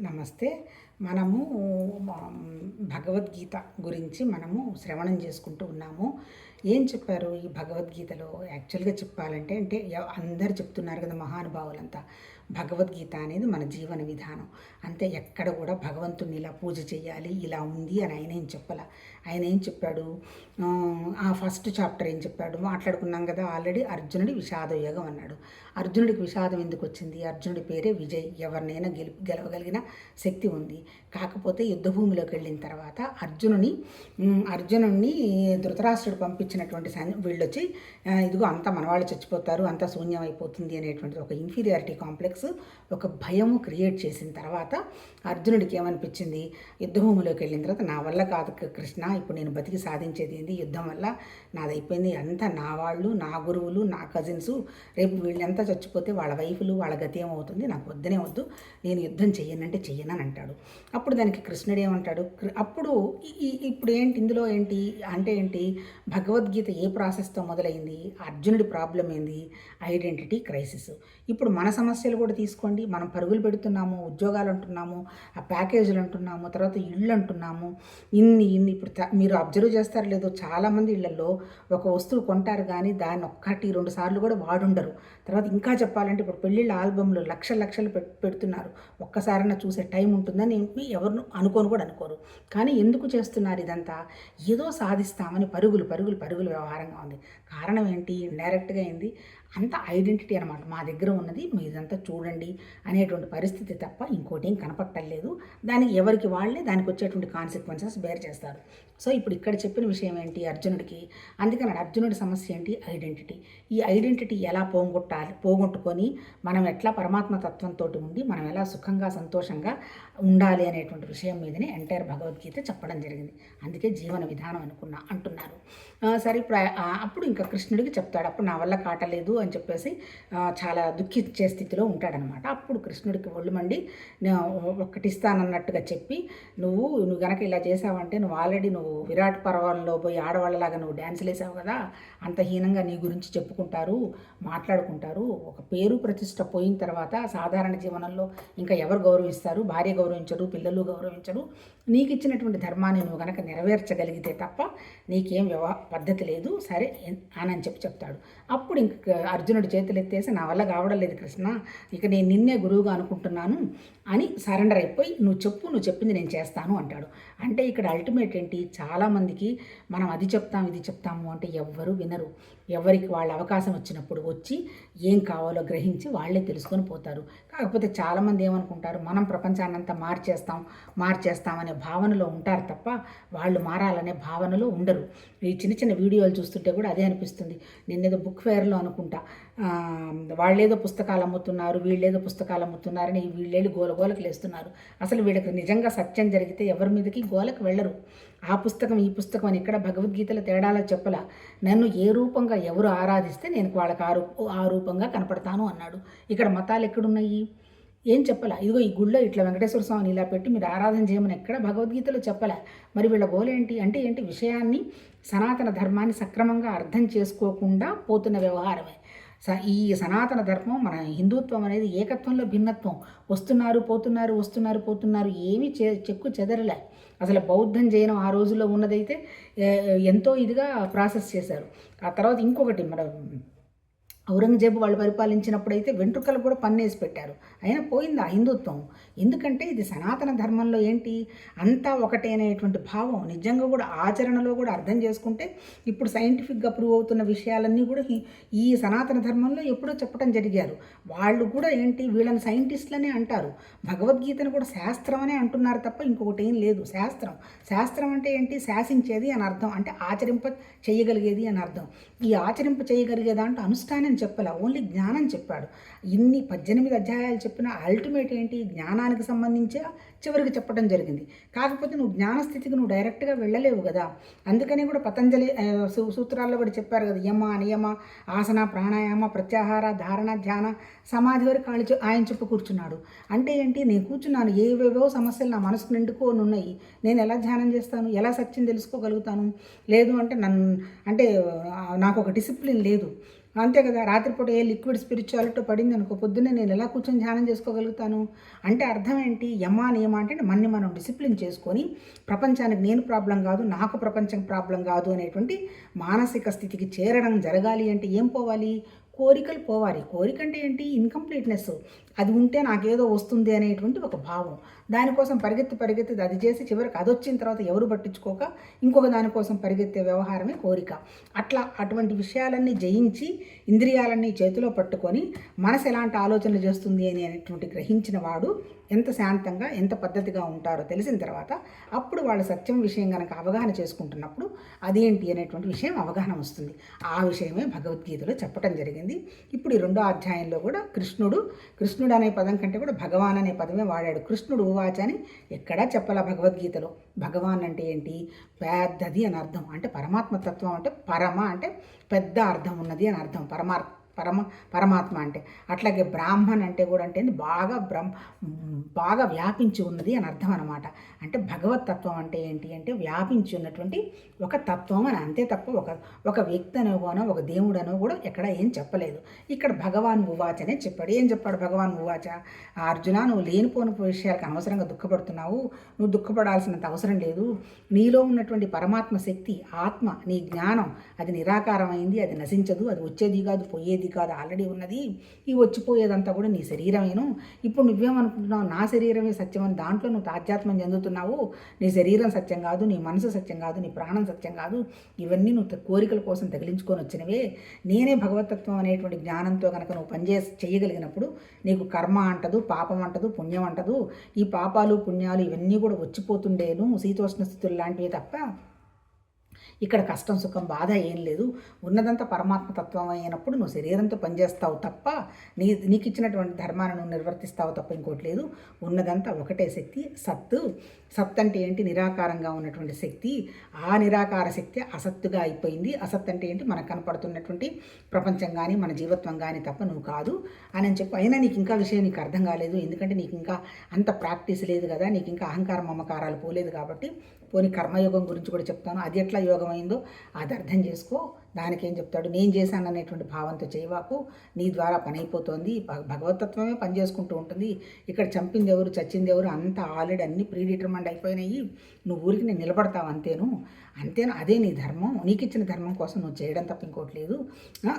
నమస్తే. మనము భగవద్గీత గురించి మనము శ్రవణం చేసుకుంటూ ఉన్నాము. ఏం చెప్పారు ఈ భగవద్గీతలో? యాక్చువల్గా చెప్పాలంటే అంటే అందరు చెప్తున్నారు కదా మహానుభావులంతా భగవద్గీత అనేది మన జీవన విధానం. అంతే ఎక్కడ కూడా భగవంతుని ఇలా పూజ చేయాలి ఇలా ఉంది అని ఆయన ఏం చెప్పాల? ఆయన ఏం చెప్పాడు? ఆ, ఫస్ట్ చాప్టర్ ఏం చెప్పాడు? మాట్లాడుకున్నాం కదా ఆల్రెడీ అర్జునుడి విషాద యోగం అన్నాడు. అర్జునుడికి విషాదం ఎందుకు వచ్చింది? అర్జునుడి పేరే విజయ్. ఎవరినైనా గెలు గెలవగలిగిన శక్తి ఉంది. కాకపోతే యుద్ధభూమిలోకి వెళ్ళిన తర్వాత అర్జునుని అర్జునుడిని ధృతరాష్ట్రుడు ఇచ్చినటువంటి సన్ వీళ్ళొచ్చి ఇదిగో అంతా మనవాళ్ళు చచ్చిపోతారు అంతా శూన్యం అయిపోతుంది అనేటువంటిది ఒక ఇన్ఫీరియారిటీ కాంప్లెక్స్ ఒక భయము క్రియేట్ చేసిన తర్వాత అర్జునుడికి ఏమనిపించింది? యుద్ధభూమిలోకి వెళ్ళిన తర్వాత నా వల్ల కాదు కృష్ణ ఇప్పుడు నేను బతికి సాధించేది ఏంది? యుద్ధం వల్ల నాదైపోయింది అంతా నా వాళ్ళు నా గురువులు నా కజిన్స్ రేపు వీళ్ళంతా చచ్చిపోతే వాళ్ళ వైఫులు వాళ్ళ గతి ఏమవుతుంది? నాకు వద్దనే వద్దు. నేను యుద్ధం చెయ్యనంటే చెయ్యనని అంటాడు అప్పుడు దానికి కృష్ణుడు ఏమంటాడు? కృ- అప్పుడు ఈ- ఇప్పుడు ఏంటి? ఇందులో ఏంటి? అంటే ఏంటి? భగవద్గీత ఏ ప్రాసెస్తో మొదలైంది? అర్జునుడి ప్రాబ్లం ఏంది ఐడెంటిటీ క్రైసిస్. ఇప్పుడు మన సమస్యలు కూడా తీసుకోండి. మనం పరుగులు పెడుతున్నాము ఉద్యోగాలు అంటున్నాము ఆ ప్యాకేజీలు అంటున్నాము తర్వాత ఇళ్ళు అంటున్నాము. ఇన్ని ఇన్ని. ఇప్పుడు మీరు అబ్జర్వ్ చేస్తారు లేదో చాలామంది ఇళ్ళలో ఒక వస్తువు కొంటారు కానీ దాన్ని ఒక్కటి రెండు సార్లు కూడా వాడుండరు. తర్వాత ఇంకా చెప్పాలంటే ఇప్పుడు పెళ్ళిళ్ళ ఆల్బమ్లు లక్ష లక్షలు పెడుతున్నారు. ఒక్కసారైనా చూసే టైం ఉంటుందని ఎవరు అనుకోను కూడా అనుకోరు. కానీ ఎందుకు చేస్తున్నారు ఇదంతా? ఏదో సాధిస్తామని పరుగులు పరుగులు పరుగులు వ్యవహారంగా ఉంది. కారణం ఏంటి? డైరెక్ట్గా ఏంది? అంత ఐడెంటిటీ అనమాట మా దగ్గర ఉన్నది మీదంతా చూడండి అనేటువంటి పరిస్థితి తప్ప ఇంకోటి ఏం కనపట్టలేదు. దానికి ఎవరికి వాళ్ళే దానికి వచ్చేటువంటి కాన్సిక్వెన్సెస్ బేర్ చేస్తారు. సో ఇప్పుడు ఇక్కడ చెప్పిన విషయం ఏంటి అర్జునుడికి? అందుకని అర్జునుడి సమస్య ఏంటి? ఐడెంటిటీ. ఈ ఐడెంటిటీ ఎలా పోగొట్టాలి పోగొట్టుకొని మనం ఎట్లా పరమాత్మ తత్వంతో ఉండి మనం ఎలా సుఖంగా సంతోషంగా ఉండాలి అనేటువంటి విషయం మీదనే ఎంటైర్ భగవద్గీత చెప్పడం జరిగింది. అందుకే జీవన విధానం అనుకున్నా అంటున్నారు. సరే ఇప్పుడు అప్పుడు ఇంకా కృష్ణుడికి చెప్తాడు. అప్పుడు నా వల్ల కాటలేదు అని చెప్పేసి చాలా దుఃఖించే స్థితిలో ఉంటాడనమాట. అప్పుడు కృష్ణుడికి ఒళ్ళు మండి "నేను ఇస్తానన్నట్టుగా చెప్పి నువ్వు నువ్వు గనక ఇలా చేసావంటే నువ్వు ఆల్రెడీ నువ్వు విరాట్ పర్వంలో పోయి ఆడవాళ్ళలాగా నువ్వు డ్యాన్సులు వేసావు కదా అంత హీనంగా నీ గురించి చెప్పుకుంటారు మాట్లాడుకుంటారు. ఒక పేరు ప్రతిష్ట పోయిన తర్వాత సాధారణ జీవనంలో ఇంకా ఎవరు గౌరవిస్తారు? భార్య గౌరవించరు పిల్లలు గౌరవించరు నీకు ఇచ్చినటువంటి ధర్మాన్ని నువ్వు గనక నెరవేర్చగలిగితే తప్ప నీకేం వ్యవ పద్ధతి లేదు. సరే అని అని చెప్పి చెప్తాడు. అప్పుడు ఇంక అర్జునుడు చేతులు ఎత్తేసి నా వల్ల కావడం లేదు కృష్ణ. ఇక నేను నిన్నే గురువుగా అనుకుంటున్నాను. అని సరెండర్ అయిపోయి నువ్వు చెప్పు నువ్వు చెప్పింది నేను చేస్తాను అంటాడు. అంటే ఇక్కడ అల్టిమేట్ ఏంటి? చాలామందికి మనం అది చెప్తాం ఇది చెప్తాము అంటే ఎవ్వరు వినరు. ఎవరికి వాళ్ళ అవకాశం వచ్చినప్పుడు వచ్చి ఏం కావాలో గ్రహించి వాళ్ళే తెలుసుకొని పోతారు. కాకపోతే చాలామంది ఏమనుకుంటారు? మనం ప్రపంచాన్నంతా మార్చేస్తాం మార్చేస్తాం అనే భావనలో ఉంటారు తప్ప వాళ్ళు మారాలనే భావనలో ఉండరు. ఈ చిన్న చిన్న వీడియోలు చూస్తుంటే కూడా అదే అనిపిస్తుంది. నిన్నేదో బుక్ ఫేర్లో అనుకుంటా. వాళ్ళేదో పుస్తకాలు అమ్ముతున్నారు వీళ్ళేదో పుస్తకాలు అమ్ముతున్నారని వీళ్ళేళ్ళు గోల గోలకు లేస్తున్నారు. అసలు వీళ్ళకి నిజంగా సత్యం జరిగితే ఎవరి మీదకి గోలకు వెళ్ళరు. ఆ పుస్తకం ఈ పుస్తకం అని ఇక్కడ భగవద్గీతలో తేడాలో చెప్పల. నన్ను ఏ రూపంగా ఎవరు ఆరాధిస్తే నేను వాళ్ళకి ఆ రూప ఆ రూపంగా కనపడతాను అన్నాడు. ఇక్కడ మతాలు ఎక్కడున్నాయి? ఏం చెప్పాల? ఇదిగో ఈ గుళ్ళో ఇట్లా వెంకటేశ్వర స్వామిని ఇలా పెట్టి మీరు ఆరాధన చేయమని ఎక్కడ భగవద్గీతలో చెప్పలే? మరి వీళ్ళ గోలేంటి అంటే ఏంటి? విషయాన్ని సనాతన ధర్మాన్ని సక్రమంగా అర్థం చేసుకోకుండా పోతున్న వ్యవహారమే. స ఈ సనాతన ధర్మం మన హిందుత్వం అనేది ఏకత్వంలో భిన్నత్వం. వస్తున్నారు పోతున్నారు వస్తున్నారు పోతున్నారు ఏమీ చె చెక్కు చెదరలే. అసలు బౌద్ధం జైనం ఆ రోజుల్లో ఉన్నదైతే ఎంతో ఇదిగా ప్రాసెస్ చేశారు. ఆ తర్వాత ఇంకొకటి మన ఔరంగజేబు వాళ్ళు పరిపాలించినప్పుడు అయితే వెంట్రుకలు కూడా పన్నేసి పెట్టారు. అయినా పోయింది ఆ హిందుత్వం? ఎందుకంటే ఇది సనాతన ధర్మంలో ఏంటి? అంతా ఒకటే అనేటువంటి భావం. నిజంగా కూడా ఆచరణలో కూడా అర్థం చేసుకుంటే ఇప్పుడు సైంటిఫిక్గా ప్రూవ్ అవుతున్న విషయాలన్నీ కూడా ఈ- ఈ సనాతన ధర్మంలో ఎప్పుడో చెప్పడం జరిగారు. వాళ్ళు కూడా ఏంటి? వీళ్ళని సైంటిస్టులనే అంటారు. భగవద్గీతను కూడా శాస్త్రం అనే అంటున్నారు తప్ప ఇంకొకటి ఏం లేదు. శాస్త్రం. శాస్త్రం అంటే ఏంటి? శాసించేది అని అర్థం. అంటే ఆచరింప చేయగలిగేది అని అర్థం. ఈ ఆచరింప చేయగలిగే దాంట్లో అనుష్ఠానం చెప్పలే? ఓన్లీ జ్ఞానం చెప్పాడు. ఇన్ని పద్దెనిమిది అధ్యాయాలు చెప్పిన అల్టిమేట్ ఏంటి? జ్ఞానానికి సంబంధించి చివరికి చెప్పడం జరిగింది. కాకపోతే నువ్వు జ్ఞానస్థితికి నువ్వు డైరెక్ట్గా వెళ్ళలేవు కదా. అందుకని కూడా పతంజలి సూత్రాల్లో కూడా చెప్పారు కదా యమ నియమ ఆసన ప్రాణాయామ ప్రత్యాహార ధారణ ధ్యాన సమాధి వరకు ఆయన ఆయన చెప్పు కూర్చున్నాడు. అంటే ఏంటి? నేను కూర్చున్నాను. ఏవేవో సమస్యలు నా మనసుకు నిండుకొని ఉన్నాయి నేను ఎలా ధ్యానం చేస్తాను? ఎలా సత్యం తెలుసుకోగలుగుతాను? లేదు అంటే నన్ను అంటే నాకు ఒక డిసిప్లిన్ లేదు. అంతే కదా రాత్రిపూట ఏ లిక్విడ్ స్పిరిచువాలిటీ పడింది అనుకో పొద్దున్నే నేను ఎలా కూర్చొని ధ్యానం చేసుకోగలుగుతాను? అంటే అర్థం ఏంటి? యమా నియమ అంటే మన్ని మనం డిసిప్లిన్ చేసుకొని ప్రపంచానికి నేను ప్రాబ్లం కాదు నాకు ప్రపంచం ప్రాబ్లం కాదు అనేటువంటి మానసిక స్థితికి చేరడం జరగాలి అంటే ఏం పోవాలి? కోరికలు పోవాలి. కోరిక అంటే ఏంటి? ఇన్కంప్లీట్నెస్ అది ఉంటే నాకేదో వస్తుంది అనేటువంటి ఒక భావం. దానికోసం పరిగెత్తి పరిగెత్తి అది చేసి చివరికి అది వచ్చిన తర్వాత ఎవరు పట్టించుకోక ఇంకొక దానికోసం పరిగెత్తే వ్యవహారమే కోరిక. అట్లా అటువంటి విషయాలన్నీ జయించి ఇంద్రియాలన్నీ చేతిలో పట్టుకొని మనసు ఎలాంటి ఆలోచనలు చేస్తుంది అని అనేటువంటి గ్రహించిన వాడు ఎంత శాంతంగా ఎంత పద్ధతిగా ఉంటారో తెలిసిన తర్వాత అప్పుడు వాళ్ళ సత్యం విషయం కనుక అవగాహన చేసుకుంటున్నప్పుడు అదేంటి అనేటువంటి విషయం అవగాహన వస్తుంది. ఆ విషయమే భగవద్గీతలో చెప్పడం జరిగింది. ఇప్పుడు ఈ రెండో అధ్యాయంలో కూడా కృష్ణుడు కృష్ణుడు అనే పదం కంటే కూడా భగవాన్ అనే పదమే వాడాడు. కృష్ణుడు వాచని అని ఎక్కడా చెప్పాల భగవద్గీతలో? భగవాన్ అంటే ఏంటి? పెద్దది అని అర్థం. అంటే పరమాత్మ తత్వం అంటే పరమ అంటే పెద్ద అర్థం ఉన్నది అని అర్థం. పరమార్థం పరమ పరమాత్మ అంటే. అట్లాగే బ్రాహ్మణ్ అంటే కూడా అంటే బాగా బ్రహ్మ బాగా వ్యాపించి ఉన్నది అని అర్థం అనమాట అంటే భగవత్ తత్వం అంటే ఏంటి అంటే వ్యాపించి ఉన్నటువంటి ఒక తత్వం అని అంతే తప్ప ఒక ఒక వ్యక్తి అనోనో ఒక దేవుడనో కూడా ఎక్కడ ఏం చెప్పలేదు. ఇక్కడ భగవాన్ ఉవాచనే చెప్పాడు. ఏం చెప్పాడు భగవాన్ ఉవాచ? అర్జున నువ్వు లేనిపోని విషయాలకు అనవసరంగా దుఃఖపడుతున్నావు. నువ్వు దుఃఖపడాల్సినంత అవసరం లేదు. నీలో ఉన్నటువంటి పరమాత్మ శక్తి ఆత్మ నీ జ్ఞానం అది నిరాకారమైంది అది నశించదు అది వచ్చేది కాదు పోయేది కాదు. ఆల్రెడీ ఉన్నది. ఈ వచ్చిపోయేదంతా కూడా నీ శరీరమేను. ఇప్పుడు నువ్వేమనుకుంటున్నావు? నా శరీరమే సత్యం అని దాంట్లో నువ్వు తాధ్యాత్మం చెందుతున్నావు. నీ శరీరం సత్యం కాదు నీ మనసు సత్యం కాదు నీ ప్రాణం సత్యం కాదు. ఇవన్నీ నువ్వు కోరికల కోసం తగిలించుకొని వచ్చినవే. నేనే భగవతత్వం అనేటువంటి జ్ఞానంతో కనుక నువ్వు పనిచే చేయగలిగినప్పుడు నీకు కర్మ అంటదు పాపం అంటదు పుణ్యం అంటదు. ఈ పాపాలు పుణ్యాలు ఇవన్నీ కూడా వచ్చిపోతుండేను. శీతోష్ణ స్థితులు లాంటివి తప్ప ఇక్కడ కష్టం సుఖం బాధ ఏం లేదు. ఉన్నదంతా పరమాత్మ తత్వం అయినప్పుడు నువ్వు శరీరంతో పనిచేస్తావు తప్ప నీ నీకు ఇచ్చినటువంటి ధర్మాన్ని నువ్వు నిర్వర్తిస్తావు తప్ప ఇంకోటి లేదు. ఉన్నదంతా ఒకటే శక్తి సత్తు. సత్ అంటే ఏంటి? నిరాకారంగా ఉన్నటువంటి శక్తి. ఆ నిరాకార శక్తి అసత్తుగా అయిపోయింది. అసత్ అంటే ఏంటి? మనకు కనపడుతున్నటువంటి ప్రపంచం కానీ మన జీవత్వం కానీ తప్ప నువ్వు కాదు అని చెప్పి. అయినా నీకు ఇంకా విషయం నీకు అర్థం కాలేదు. ఎందుకంటే నీకు ఇంకా అంత ప్రాక్టీస్ లేదు కదా. నీకు ఇంకా అహంకార మమకారాలు పోలేదు కాబట్టి పోని కర్మయోగం గురించి కూడా చెప్తాను. అది ఎట్లా యోగం అయిందో అది అర్థం చేసుకో. దానికి ఏం చెప్తాడు? నేను చేశాను అనేటువంటి భావంతో చేయవాకు. నీ ద్వారా పని అయిపోతుంది భగవతత్వమే పని చేసుకుంటూ ఉంటుంది. ఇక్కడ చంపింది ఎవరు చచ్చింది ఎవరు అంతా ఆల్రెడీ అన్ని ప్రీ డిటర్మండ్ అయిపోయినాయి. నువ్వు ఊరికి నేను నిలబడతావు అంతేను. అంతేనా? అదే నీ ధర్మం. నీకు ఇచ్చిన ధర్మం కోసం నువ్వు చేయడం తప్ప ఇంకోటి లేదు.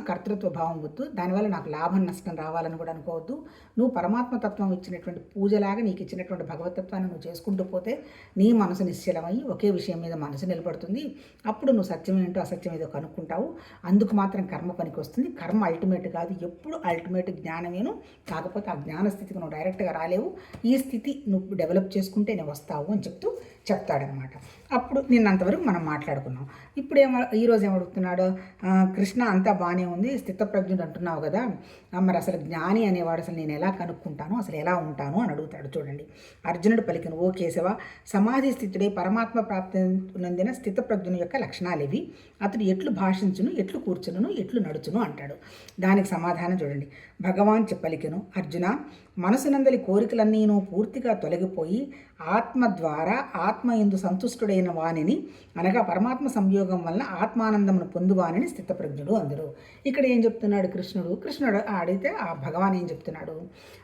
కర్తృత్వ భావం వద్దు దానివల్ల నాకు లాభం నష్టం రావాలని కూడా అనుకోవద్దు. నువ్వు పరమాత్మ తత్వం ఇచ్చినటువంటి పూజలాగా నీకు ఇచ్చినటువంటి భగవతత్వాన్ని నువ్వు చేసుకుంటూ పోతే నీ మనసు నిశ్చలమై ఒకే విషయం మీద మనసు నిలబడుతుంది. అప్పుడు నువ్వు సత్యం ఏంటో అసత్యం ఏదో కనుక్కుంటావు. అందుకు మాత్రం కర్మ పనికి వస్తుంది కర్మ అల్టిమేట్ కాదు. ఎప్పుడు అల్టిమేట్ జ్ఞానమేను కాకపోతే ఆ జ్ఞాన స్థితికి నువ్వు డైరెక్ట్గా రాలేవు. ఈ స్థితి నువ్వు డెవలప్ చేసుకుంటే నేను వస్తావు అని చెప్తూ చెప్తాడనమాట. అప్పుడు నిన్నంతవరకు మనం మాట్లాడుకున్నాం. ఇప్పుడు ఏమ ఈరోజు ఏమడుగుతున్నాడు కృష్ణ అంతా బాగానే ఉంది స్థితప్రజ్ఞుడు అంటున్నావు కదా? మరి అసలు జ్ఞాని అనేవాడు అసలు నేను ఎలా కనుక్కుంటాను? అసలు ఎలా ఉంటాను? అని అడుగుతాడు చూడండి. అర్జునుడు పలికిన ఓ కేశవ సమాధి స్థితుడే పరమాత్మ ప్రాప్తి నందిన స్థితప్రజ్ఞుని యొక్క లక్షణాలు ఇవి అతడు ఎట్లు భాషించును ఎట్లు కూర్చును ఎట్లు నడుచును? అంటాడు. దానికి సమాధానం చూడండి. భగవాన్ చెప్పలికెను అర్జున మనసునందలి కోరికలన్నీను పూర్తిగా తొలగిపోయి ఆత్మ ద్వారా ఆత్మ ఎందు సంతుష్టుడైన వాణిని అనగా పరమాత్మ సంయోగం వలన ఆత్మానందమును పొందువానిని స్థితప్రజ్ఞుడు అందరు. ఇక్కడ ఏం చెప్తున్నాడు కృష్ణుడు? కృష్ణుడు అడిగితే ఆ భగవాన్ ఏం చెప్తున్నాడు?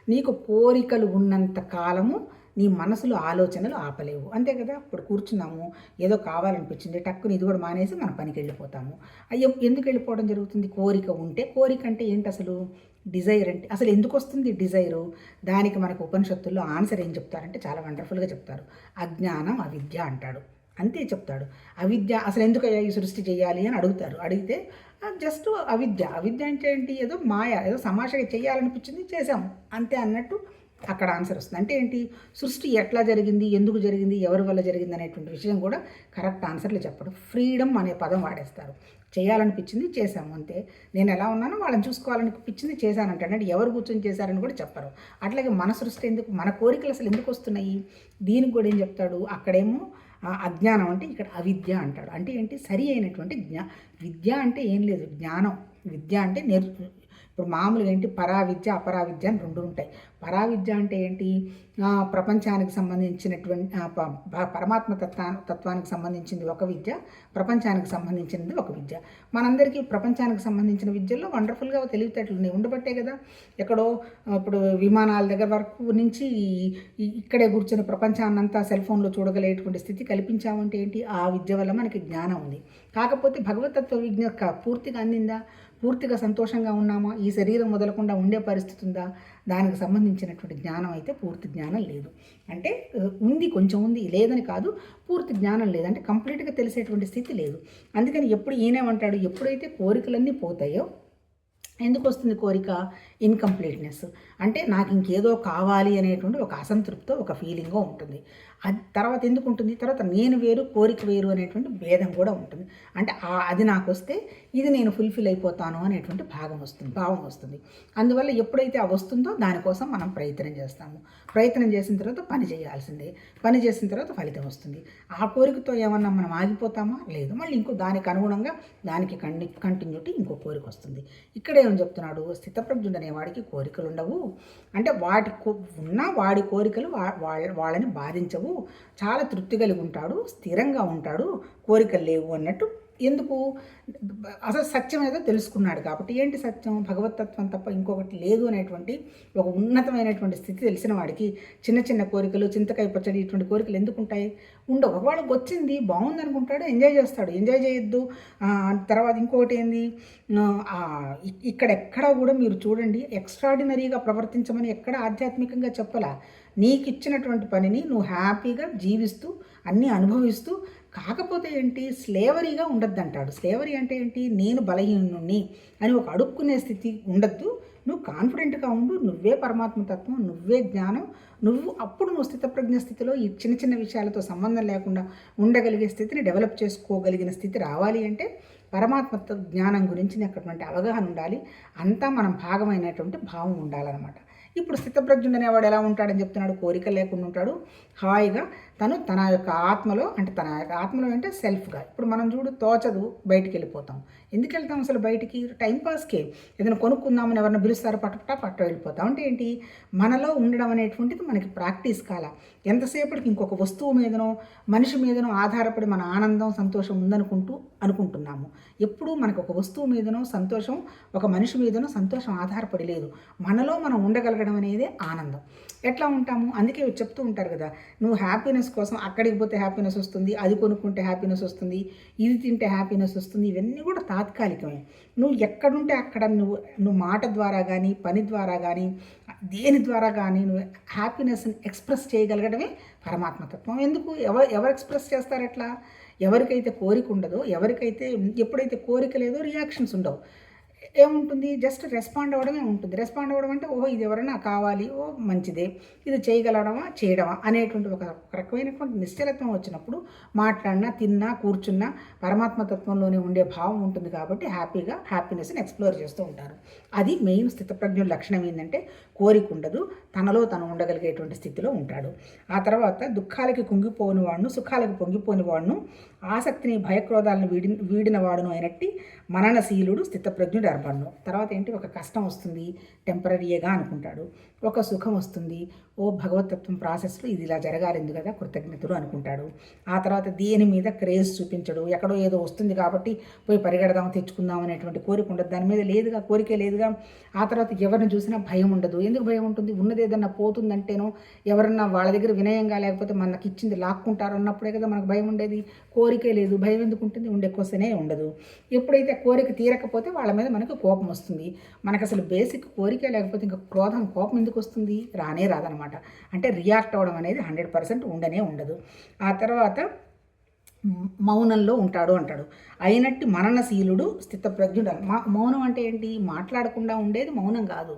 నీకు కోరికలు ఉన్నంత కాలము నీ మనసులో ఆలోచనలు ఆపలేవు. అంతే కదా? ఇప్పుడు కూర్చున్నాము. ఏదో కావాలనిపించింది టక్కుని ఇది కూడా మానేసి మన పనికి వెళ్ళిపోతాము. అయ్యో ఎందుకు వెళ్ళిపోవడం జరుగుతుంది? కోరిక ఉంటే కోరిక అంటే ఏంటి అసలు? డిజైర్ అంటే అసలు ఎందుకు వస్తుంది డిజైరు? దానికి మనకు ఉపనిషత్తుల్లో ఆన్సర్ ఏం చెప్తారంటే చాలా వండర్ఫుల్గా చెప్తారు. అజ్ఞానం అవిద్య అంటాడు. అంతే చెప్తాడు. అవిద్య అసలు ఎందుకు ఈ సృష్టి చేయాలి అని అడుగుతారు. అడిగితే జస్ట్ అవిద్య. అవిద్య అంటే ఏంటి? ఏదో మాయ ఏదో సమాషగా చేయాలనిపించింది చేసాము అంతే అన్నట్టు అక్కడ ఆన్సర్ వస్తుంది. అంటే ఏంటి? సృష్టి ఎట్లా జరిగింది? ఎందుకు జరిగింది? ఎవరి వల్ల జరిగింది? అనేటువంటి విషయం కూడా కరెక్ట్ ఆన్సర్లు చెప్పడం. ఫ్రీడమ్ అనే పదం వాడేస్తారు. చేయాలనిపించింది చేశాము అంతే. నేను ఎలా ఉన్నానో వాళ్ళని చూసుకోవాలనిపించింది చేశానంటే అంటే ఎవరు కూర్చొని చేశారని కూడా చెప్పరు. అట్లాగే మన సృష్టి ఎందుకు మన కోరికలు అసలు ఎందుకు వస్తున్నాయి? దీనికి కూడా ఏం చెప్తాడు? అక్కడేమో అజ్ఞానం అంటే ఇక్కడ అవిద్య అంటాడు. అంటే ఏంటి? సరి అయినటువంటి జ్ఞా విద్య అంటే ఏం లేదు. జ్ఞానం. విద్య అంటే నేర్ ఇప్పుడు మామూలుగా ఏంటి? పరా విద్య విద్య అని రెండు ఉంటాయి. పరా విద్య అంటే ఏంటి? ప్రపంచానికి సంబంధించినటువంటి పరమాత్మ తత్వా తత్వానికి సంబంధించింది ఒక విద్య ప్రపంచానికి సంబంధించినది ఒక విద్య. మనందరికీ ప్రపంచానికి సంబంధించిన విద్యల్లో వండర్ఫుల్గా తెలివితేటలు ఉన్నాయి. ఉండబట్టే కదా ఎక్కడో ఇప్పుడు విమానాల దగ్గర వరకు నుంచి ఇక్కడే కూర్చొని ప్రపంచాన్నంతా సెల్ ఫోన్లో చూడగలిగేటువంటి స్థితి కల్పించామంటే ఏంటి? ఆ విద్య వల్ల మనకి జ్ఞానం ఉంది. కాకపోతే భగవతత్వ విజ్ఞ పూర్తిగా అందిందా? పూర్తిగా సంతోషంగా ఉన్నామా? ఈ శరీరం వదలకుండా ఉండే పరిస్థితి ఉందా? దానికి సంబంధించినటువంటి జ్ఞానం అయితే పూర్తి జ్ఞానం లేదు. అంటే ఉంది కొంచెం ఉంది లేదని కాదు పూర్తి జ్ఞానం లేదు. అంటే కంప్లీట్గా తెలిసేటువంటి స్థితి లేదు. అందుకని ఎప్పుడు ఈయనేమంటాడు ఎప్పుడైతే కోరికలన్నీ పోతాయో ఎందుకు వస్తుంది కోరిక? ఇన్కంప్లీట్నెస్. అంటే నాకు ఇంకేదో కావాలి అనేటువంటి ఒక అసంతృప్తో ఒక ఫీలింగో ఉంటుంది. అది తర్వాత ఎందుకు ఉంటుంది? తర్వాత నేను వేరు కోరిక వేరు అనేటువంటి భేదం కూడా ఉంటుంది. అంటే అది నాకు వస్తే ఇది నేను ఫుల్ఫిల్ అయిపోతాను అనేటువంటి భాగం వస్తుంది భావం వస్తుంది. అందువల్ల ఎప్పుడైతే ఆ వస్తుందో దానికోసం మనం ప్రయత్నం చేస్తాము. ప్రయత్నం చేసిన తర్వాత పని చేయాల్సిందే. పని చేసిన తర్వాత ఫలితం వస్తుంది. ఆ కోరికతో ఏమన్నా మనం ఆగిపోతామా? లేదు. మళ్ళీ ఇంకో దానికి అనుగుణంగా దానికి కంటి కంటిన్యూటీ ఇంకో కోరిక వస్తుంది. ఇక్కడ ఏం చెప్తున్నాడు? స్థితప్రజ్ఞుడు అనేవాడికి కోరికలు ఉండవు. అంటే వాటి ఉన్న వాడి కోరికలు వా- వాళ్ళ వాళ్ళని బాధించవు. చాలా తృప్తి కలిగి ఉంటాడు. స్థిరంగా ఉంటాడు. కోరికలు లేవు అన్నట్టు ఎందుకు? అసలు సత్యం ఏదో తెలుసుకున్నాడు కాబట్టి. ఏంటి సత్యం? భగవతత్వం తప్ప ఇంకొకటి లేదు అనేటువంటి ఒక ఉన్నతమైనటువంటి స్థితి తెలిసిన వాడికి చిన్న చిన్న కోరికలు చింతకాయ పచ్చడి ఇటువంటి కోరికలు ఎందుకు ఉంటాయి? ఉండవు. ఒకవేళకి వచ్చింది బాగుంది అనుకుంటాడు ఎంజాయ్ చేస్తాడు. ఎంజాయ్ చేయొద్దు. తర్వాత ఇంకొకటి ఏంది? ఆ, ఇక్కడ ఎక్కడ కూడా మీరు చూడండి ఎక్స్ట్రాడినరీగా ప్రవర్తించమని ఎక్కడ ఆధ్యాత్మికంగా చెప్పలా? నీకు ఇచ్చినటువంటి పనిని నువ్వు హ్యాపీగా జీవిస్తూ అన్నీ అనుభవిస్తూ కాకపోతే ఏంటి? స్లేవరీగా ఉండద్దు అంటాడు స్లేవరీ అంటే ఏంటి? నేను బలహీనుణ్ణి అని ఒక అడుక్కునే స్థితి ఉండద్దు. నువ్వు కాన్ఫిడెంట్గా ఉండు. నువ్వే పరమాత్మ తత్వం నువ్వే జ్ఞానం నువ్వు అప్పుడు నువ్వు స్థితప్రజ్ఞ స్థితిలో ఈ చిన్న చిన్న విషయాలతో సంబంధం లేకుండా ఉండగలిగే స్థితిని డెవలప్ చేసుకోగలిగిన స్థితి రావాలి అంటే పరమాత్మ జ్ఞానం గురించి అటువంటి అవగాహన ఉండాలి. అంతా మనం భాగమైనటువంటి భావం ఉండాలన్నమాట. ఇప్పుడు స్థితప్రజ్ఞుడు అనేవాడు ఎలా ఉంటాడని చెప్తున్నాడు? కోరిక లేకుండా ఉంటాడు. హాయిగా తను తన యొక్క ఆత్మలో అంటే తన యొక్క ఆత్మలో అంటే సెల్ఫ్గా ఇప్పుడు మనం చూడు తోచదు బయటికి వెళ్ళిపోతాం ఎందుకు వెళ్తాం అసలు బయటికి? టైంపాస్కే ఏదైనా కొనుక్కుందామని ఎవరిని పిలుస్తారో? పట్టపట పట్ట వెళ్ళిపోతాం. అంటే ఏంటి? మనలో ఉండడం అనేటువంటిది మనకి ప్రాక్టీస్ కాల. ఎంతసేపటికి ఇంకొక వస్తువు మీదనో మనిషి మీదనో ఆధారపడి మన ఆనందం సంతోషం ఉందనుకుంటూ అనుకుంటున్నాము. ఎప్పుడూ మనకు ఒక వస్తువు మీదనో సంతోషం ఒక మనిషి మీదనో సంతోషం ఆధారపడి లేదు. మనలో మనం ఉండగలగడం అనేది ఆనందం. ఎట్లా ఉంటాము? అందుకే చెప్తూ ఉంటారు కదా నువ్వు హ్యాపీనెస్ కోసం అక్కడికి పోతే హ్యాపీనెస్ వస్తుంది అది కొనుక్కుంటే హ్యాపీనెస్ వస్తుంది ఇది తింటే హ్యాపీనెస్ వస్తుంది ఇవన్నీ కూడా తాత్కాలికమే. నువ్వు ఎక్కడుంటే అక్కడ నువ్వు నువ్వు మాట ద్వారా కానీ పని ద్వారా కానీ దేని ద్వారా కానీ నువ్వు హ్యాపీనెస్ని ఎక్స్ప్రెస్ చేయగలగడమే పరమాత్మతత్వం ఎందుకు? ఎవరు ఎవరు ఎక్స్ప్రెస్ చేస్తారు ఎట్లా ఎవరికైతే కోరిక ఉండదో ఎవరికైతే ఎప్పుడైతే కోరిక లేదో రియాక్షన్స్ ఉండవు. ఏముంటుంది? జస్ట్ రెస్పాండ్ అవ్వడమే ఉంటుంది. రెస్పాండ్ అవ్వడం అంటే ఓహో ఇది ఎవరైనా కావాలి ఓ మంచిదే. ఇది చేయగలడమా చేయడమా అనేటువంటి ఒక రకమైనటువంటి నిశ్చలత్వం వచ్చినప్పుడు మాట్లాడినా తిన్నా కూర్చున్నా పరమాత్మ తత్వంలోనే ఉండే భావం ఉంటుంది కాబట్టి హ్యాపీగా హ్యాపీనెస్ని ఎక్స్ప్లోర్ చేస్తూ ఉంటారు. అది మెయిన్ స్థితప్రజ్ఞుల లక్షణం ఏంటంటే కోరిక ఉండదు తనలో తను ఉండగలిగేటువంటి స్థితిలో ఉంటాడు. ఆ తర్వాత దుఃఖాలకి కుంగిపోని వాడును సుఖాలకి పొంగిపోని వాడును ఆసక్తిని భయక్రోధాలను వీడి వీడిన వాడును అయినట్టి మననశీలుడు స్థితప్రజ్ఞుడు అర్పణను తర్వాత ఏంటి? ఒక కష్టం వస్తుంది టెంపరీగా అనుకుంటాడు. ఒక సుఖం వస్తుంది ఓ భగవతత్వం ప్రాసెస్లో ఇది ఇలా జరగాలి ఎందుకు కదా? కృతజ్ఞతలు అనుకుంటాడు. ఆ తర్వాత దేని మీద క్రేజ్ చూపించడు ఎక్కడో ఏదో వస్తుంది కాబట్టి పోయి పరిగెడదాం తెచ్చుకుందాం అనేటువంటి కోరిక ఉండదు. దాని మీద లేదుగా కోరికే లేదుగా. ఆ తర్వాత ఎవరిని చూసినా భయం ఉండదు. ఎందుకు భయం ఉంటుంది? ఉన్నది ఏదన్నా పోతుందంటేనో ఎవరన్నా వాళ్ళ దగ్గర వినయంగా లేకపోతే మనకి ఇచ్చింది లాక్కుంటారు అన్నప్పుడే కదా మనకు భయం ఉండేది. కోరికే లేదు భయం ఎందుకు ఉంటుంది? ఉండే క్వశ్చనే ఉండదు. ఎప్పుడైతే కోరిక తీరకపోతే వాళ్ళ మీద మనకు కోపం వస్తుంది. మనకు అసలు బేసిక్ కోరికే లేకపోతే ఇంకా క్రోధం కోపం ఎందుకు వస్తుంది? రానే రాదనమాట అంటే రియాక్ట్ అవ్వడం అనేది హండ్రెడ్ పర్సెంట్ ఉండనే ఉండదు. ఆ తర్వాత మౌనంలో ఉంటాడు అంటాడు. అయినట్టు మననశీలుడు స్థితప్రజ్ఞుడు మా మౌనం అంటే ఏంటి? మాట్లాడకుండా ఉండేది మౌనం కాదు.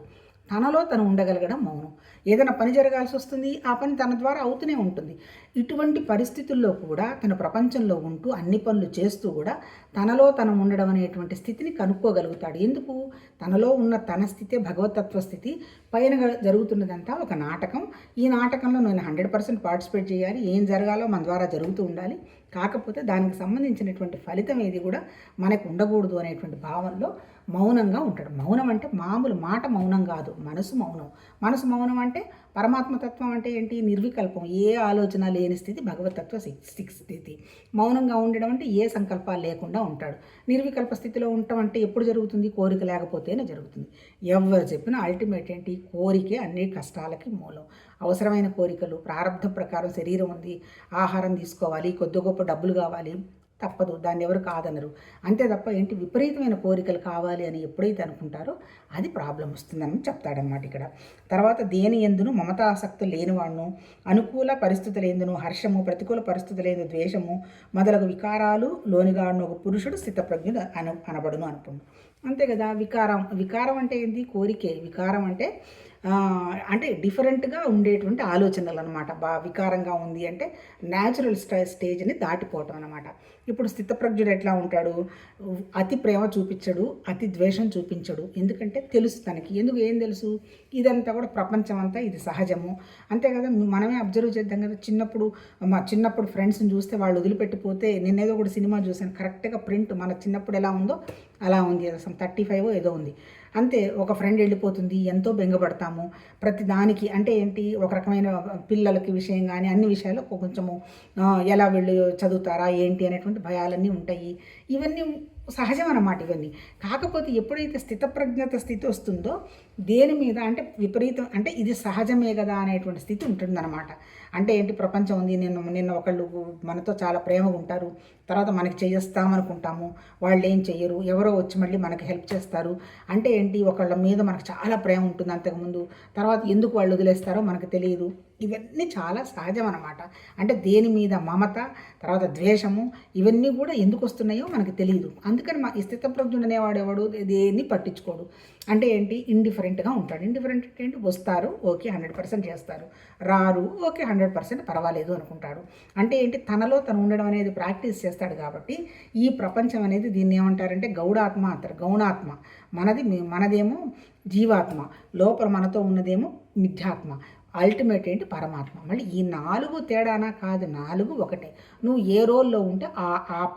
తనలో తను ఉండగలగడం మౌనం. ఏదైనా పని జరగాల్సి వస్తుంది ఆ పని తన ద్వారా అవుతూనే ఉంటుంది. ఇటువంటి పరిస్థితుల్లో కూడా తన ప్రపంచంలో ఉంటూ అన్ని పనులు చేస్తూ కూడా తనలో తను ఉండడం అనేటువంటి స్థితిని కనుక్కోగలుగుతాడు. ఎందుకు? తనలో ఉన్న తన స్థితే భగవతత్వ స్థితి పైన జరుగుతున్నదంతా ఒక నాటకం. ఈ నాటకంలో నేను హండ్రెడ్ పర్సెంట్ పార్టిసిపేట్ చేయాలి. ఏం జరగాలో మన ద్వారా జరుగుతూ ఉండాలి. కాకపోతే దానికి సంబంధించినటువంటి ఫలితం ఏది కూడా మనకు ఉండకూడదు అనేటువంటి భావనలో మౌనంగా ఉంటాడు. మౌనం అంటే మామూలు మాట మౌనం కాదు మనసు మౌనం. మనసు మౌనం అంటే పరమాత్మతత్వం అంటే ఏంటి? నిర్వికల్పం. ఏ ఆలోచన లేని స్థితి భగవతత్వ స్థితి. మౌనంగా ఉండడం అంటే ఏ సంకల్పాలు లేకుండా ఉంటాడు. నిర్వికల్ప స్థితిలో ఉండటం అంటే ఎప్పుడు జరుగుతుంది? కోరిక లేకపోతేనే జరుగుతుంది. ఎవరు చెప్పినా అల్టిమేట్ ఏంటి? కోరికే అన్ని కష్టాలకి మూలం. అవసరమైన కోరికలు ప్రారంభ ప్రకారం శరీరం ఉంది ఆహారం తీసుకోవాలి కొద్ది గొప్ప డబ్బులు కావాలి తప్పదు దాన్ని ఎవరు కాదనరు. అంతే తప్ప ఏంటి? విపరీతమైన కోరికలు కావాలి అని ఎప్పుడైతే అనుకుంటారో అది ప్రాబ్లం వస్తుందని చెప్తాడనమాట ఇక్కడ. తర్వాత దేని ఎందును మమతాసక్తి లేనివాడును అనుకూల పరిస్థితులు ఎందును హర్షము ప్రతికూల పరిస్థితులు ఎందు ద్వేషము మొదలగు వికారాలు లోనిగాడును ఒక పురుషుడు స్థితప్రజ్ఞుడు అను అనబడును అనుకుంటు అంతే కదా వికారం వికారం అంటే ఏంది? కోరికే. వికారం అంటే అంటే డిఫరెంట్గా ఉండేటువంటి ఆలోచనలు అనమాట బా వికారంగా ఉంది అంటే న్యాచురల్ స్టే స్టేజ్ని దాటిపోవటం అనమాట ఇప్పుడు స్థితప్రజ్ఞుడు ఎట్లా ఉంటాడు? అతి ప్రేమ చూపించడు అతి ద్వేషం చూపించడు. ఎందుకంటే తెలుసు తనకి. ఎందుకు? ఏం తెలుసు? ఇదంతా కూడా ప్రపంచం అంతా ఇది సహజము. అంతే కదా? మనమే అబ్జర్వ్ చేద్దాం కదా? చిన్నప్పుడు మా చిన్నప్పుడు ఫ్రెండ్స్ని చూస్తే వాళ్ళు వదిలిపెట్టిపోతే నిన్నేదో కూడా సినిమా చూశాను. కరెక్ట్గా ప్రింట్ మన చిన్నప్పుడు ఎలా ఉందో అలా ఉంది. అసలు థర్టీ ఫైవ్ ఏదో ఉంది. అంతే ఒక ఫ్రెండ్ వెళ్ళిపోతుంది ఎంతో బెంగపడతాము. ప్రతి దానికి అంటే ఏంటి ఒక రకమైన పిల్లలకి విషయం కానీ అన్ని విషయాలు కొంచెము ఎలా వెళ్ళి చదువుతారా ఏంటి అనేటువంటి భయాలన్నీ ఉంటాయి. ఇవన్నీ సహజం అన్నమాట ఇవన్నీ. కాకపోతే ఎప్పుడైతే స్థితప్రజ్ఞత స్థితి వస్తుందో దేని మీద అంటే విపరీతం అంటే ఇది సహజమే కదా అనేటువంటి స్థితి ఉంటుందన్నమాట. అంటే ఏంటి ప్రపంచం ఉంది నిన్న నిన్న ఒకళ్ళు మనతో చాలా ప్రేమగా ఉంటారు తర్వాత మనకి చేయిస్తామనుకుంటాము వాళ్ళు ఏం చెయ్యరు ఎవరో వచ్చి మళ్ళీ మనకి హెల్ప్ చేస్తారు. అంటే ఏంటి ఒకళ్ళ మీద మనకు చాలా ప్రేమ ఉంటుంది అంతకుముందు తర్వాత ఎందుకు వాళ్ళు వదిలేస్తారో మనకు తెలియదు. ఇవన్నీ చాలా సహజం అనమాట అంటే దేని మీద మమత తర్వాత ద్వేషము ఇవన్నీ కూడా ఎందుకు వస్తున్నాయో మనకు తెలియదు. అందుకని మా స్థితప్రజ్ఞుడు అనేవాడు ఎవడు? దేన్ని పట్టించుకోడు. అంటే ఏంటి ఇండిఫరెంట్గా ఉంటాడు. ఇండిఫరెంట్ ఏంటి వస్తారు ఓకే హండ్రెడ్ పర్సెంట్ చేస్తారు. రారు ఓకే హండ్రెడ్ పర్సెంట్ పర్వాలేదు అనుకుంటాడు. అంటే ఏంటి? తనలో తను ఉండడం అనేది ప్రాక్టీస్ చేస్తాడు కాబట్టి ఈ ప్రపంచం అనేది దీన్ని ఏమంటారంటే గౌడాత్మ అంటారు. గౌణాత్మ. మనది మనదేమో జీవాత్మ. లోపల మనతో ఉన్నదేమో మిథ్యాత్మ. అల్టిమేట్ ఏంటి? పరమాత్మ. మళ్ళీ ఈ నాలుగు తేడానా కాదు నాలుగు ఒకటే. నువ్వు ఏ రోల్లో ఉంటే ఆ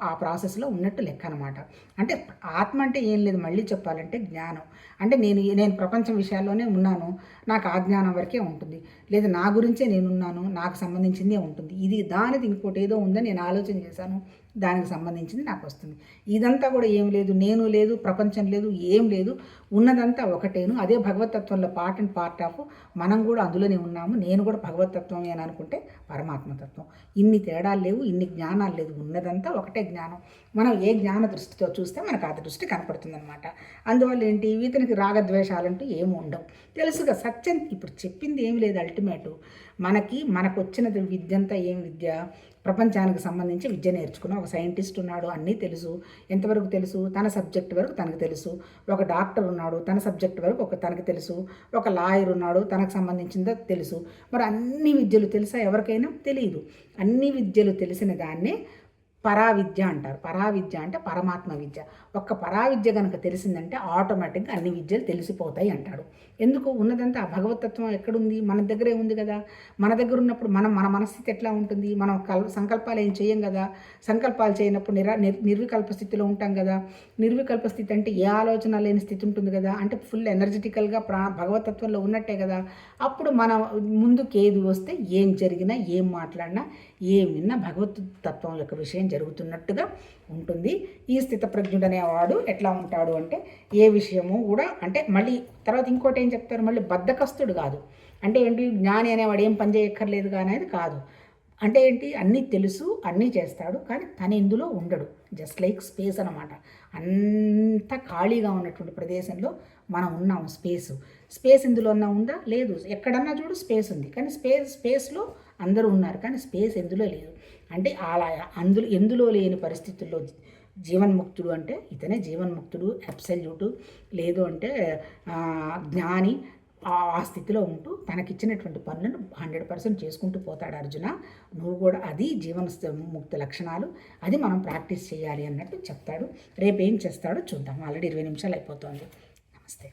ఆ ప్రాసెస్లో ఉన్నట్టు లెక్క అనమాట అంటే ఆత్మ అంటే ఏం లేదు మళ్ళీ చెప్పాలంటే జ్ఞానం. అంటే నేను నేను ప్రపంచం విషయాల్లోనే ఉన్నాను నాకు ఆ జ్ఞానం వరకే ఉంటుంది. లేదా నా గురించే నేనున్నాను నాకు సంబంధించిందే ఉంటుంది. ఇది దానిది ఇంకోటి ఏదో ఉందని నేను ఆలోచన చేశాను. దానికి సంబంధించింది నాకు వస్తుంది. ఇదంతా కూడా ఏం లేదు నేను లేదు ప్రపంచం లేదు ఏం లేదు. ఉన్నదంతా ఒకటేను. అదే భగవతత్వంలో పార్ట్ అండ్ పార్ట్ ఆఫ్ మనం కూడా అందులోనే ఉన్నాము. నేను కూడా భగవతత్వం అని అనుకుంటే పరమాత్మతత్వం. ఇన్ని తేడాలు లేవు ఇన్ని జ్ఞానాలు లేదు ఉన్నదంతా ఒకటే జ్ఞానం. మనం ఏ జ్ఞాన దృష్టితో చూస్తే మనకు ఆ దృష్టి కనపడుతుంది అనమాట అందువల్ల ఏంటి? ఇతనికి రాగద్వేషాలంటూ ఏమి ఉండవు. తెలుసుగా సత్యం ఇప్పుడు చెప్పింది ఏమి లేదు అల్టిమేటు మనకి మనకు వచ్చిన విద్యంతా ఏం విద్య? ప్రపంచానికి సంబంధించి విద్య నేర్చుకున్న ఒక సైంటిస్ట్ ఉన్నాడు అన్నీ తెలుసు. ఎంతవరకు తెలుసు? తన సబ్జెక్ట్ వరకు తనకు తెలుసు. ఒక డాక్టర్ ఉన్నాడు తన సబ్జెక్ట్ వరకు ఒక తనకు తెలుసు. ఒక లాయర్ ఉన్నాడు తనకు సంబంధించిందో తెలుసు. మరి అన్ని విద్యలు తెలుసా? ఎవరికైనా తెలియదు అన్ని విద్యలు తెలిసిన దాన్నే పరావిద్య అంటారు. పరావిద్య అంటే పరమాత్మ విద్య. ఒక్క పరావిద్య కనుక తెలిసిందంటే ఆటోమేటిక్గా అన్ని విద్యలు తెలిసిపోతాయి అంటాడు. ఎందుకు? ఉన్నదంతా భగవతత్వం ఎక్కడుంది? మన దగ్గరే ఉంది కదా. మన దగ్గర ఉన్నప్పుడు మనం మన మనస్థితి ఎట్లా ఉంటుంది? మనం కల్ సంకల్పాలు ఏం చేయం కదా? సంకల్పాలు చేయనప్పుడు నిరా నిర్వికల్ప స్థితిలో ఉంటాం కదా. నిర్వికల్ప స్థితి అంటే ఏ ఆలోచన లేని స్థితి ఉంటుంది కదా? అంటే ఫుల్ ఎనర్జెటికల్గా ప్రా భగవతత్వంలో ఉన్నట్టే కదా. అప్పుడు మన ముందుకు ఏది వస్తే ఏం జరిగినా ఏం మాట్లాడినా ఏం విన్నా భగవత్ తత్వం యొక్క విషయం జరుగుతున్నట్టుగా ఉంటుంది. ఈ స్థితప్రజ్ఞుడు అనేవాడు ఎట్లా ఉంటాడు అంటే ఏ విషయము కూడా అంటే మళ్ళీ తర్వాత ఇంకోటి ఏం చెప్తారు? మళ్ళీ బద్దకస్తుడు కాదు. అంటే ఏంటి? జ్ఞాని అనేవాడు ఏం పని చేయక్కర్లేదు అనేది కాదు. అంటే ఏంటి? అన్నీ తెలుసు అన్నీ చేస్తాడు కానీ తను ఇందులో ఉండడు. జస్ట్ లైక్ స్పేస్ అనమాట అంత ఖాళీగా ఉన్నటువంటి ప్రదేశంలో మనం ఉన్నాము స్పేస్. స్పేస్ ఇందులో ఉందా? లేదు. ఎక్కడన్నా చూడు స్పేస్ ఉంది. కానీ స్పేస్ స్పేస్లో అందరూ ఉన్నారు. కానీ స్పేస్ ఎందులో లేదు. అంటే అలా అందులో ఎందులో లేని పరిస్థితుల్లో జీవన్ముక్తుడు అంటే ఇతనే జీవన్ముక్తుడు అబ్సల్యూటు లేదు అంటే జ్ఞాని ఆ స్థితిలో ఉంటూ తనకిచ్చినటువంటి పనులను హండ్రెడ్ పర్సెంట్ చేసుకుంటూ పోతాడు అర్జున. నువ్వు కూడా అది జీవన ముక్త లక్షణాలు అది మనం ప్రాక్టీస్ చేయాలి అన్నట్టు చెప్తాడు. రేపు ఏం చేస్తాడో చూద్దాం. ఆల్రెడీ ఇరవై నిమిషాలు అయిపోతుంది. నమస్తే.